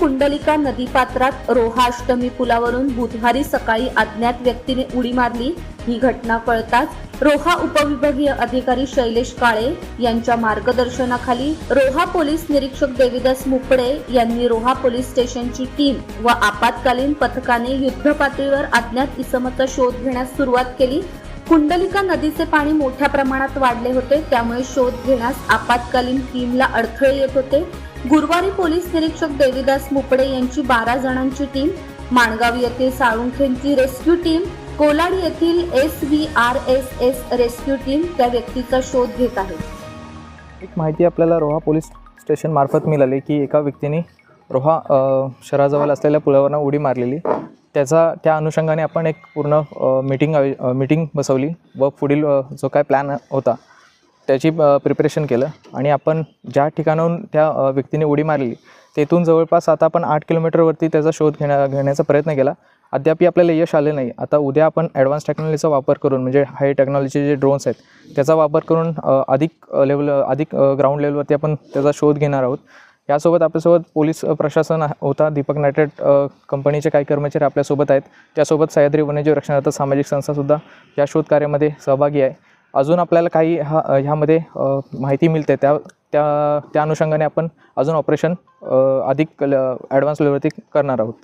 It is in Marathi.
कुंडलिका नदीपात्रात रोहाष्टमी पुलावरून बुधवारी सकाळी अज्ञात व्यक्तीने उडी मारली. ही घटना कळताच रोहा उपविभागीय अधिकारी शैलेश काळे यांच्या मार्गदर्शनाखाली रोहा पोलीस निरीक्षक देविदास मुकडे यांनी रोहा पोलीस स्टेशनची टीम व आपत्कालीन पथकाने युद्धपातळीवर अज्ञात इसमाचा शोध घेण्यास सुरुवात केली. कुंडलिका नदीचे पाणी मोठ्या प्रमाणात वाढले होते त्यामुळे शोध घेण्यास आपत्कालीन टीमला अडथळे येत होते. गुरुवारी पोलीस निरीक्षक देवीदास मुपडे यांची बारा जणांची टीम माणगाव येथील साळुंखेंची रेस्क्यू टीम कोलाड येथील S V R S S rescue team त्या व्यक्तीचा शोध घेत आहे. एक माहिती आपल्याला रोहा पोलीस स्टेशन मार्फत मिळाली की एका व्यक्तीने रोहा अ, शहराजवळ असलेल्या पुलावरनं उडी मारलेली. त्याचा त्या अनुषंगाने आपण एक पूर्ण मीटिंग मीटिंग बसवली व पुढील अ, जो काय प्लॅन होता त्याची प्रिपरेशन केलं आणि आपण ज्या ठिकाणाहून त्या व्यक्तीने उडी मारलेली तेथून जवळपास आता आपण आठ किलोमीटरवरती त्याचा शोध घेण्या घेण्याचा प्रयत्न केला. अद्याप आपल्याला यश आले नाही. आता उद्या आपण ॲडव्हान्स टेक्नॉलॉजीचा वापर करून म्हणजे हाय टेक्नॉलॉजीचे जे ड्रोन्स आहेत त्याचा वापर करून अधिक लेवल अधिक ग्राउंड लेवलवरती आपण त्याचा शोध घेणार आहोत. यासोबत आपल्यासोबत पोलीस प्रशासन होता दीपक नायट्रेट कंपनीचे काही कर्मचारी आपल्यासोबत आहेत. त्यासोबत सह्याद्री वन्यजीव रक्षणार्थ सामाजिक संस्थासुद्धा या शोध कार्यामध्ये सहभागी आहे. अजून आपल्याला काही हा ह्यामध्ये माहिती मिळते. त्या त्या त्या अनुषंगाने आपण अजून ऑपरेशन अधिक ॲडव्हान्स लेवलवरती करणार आहोत.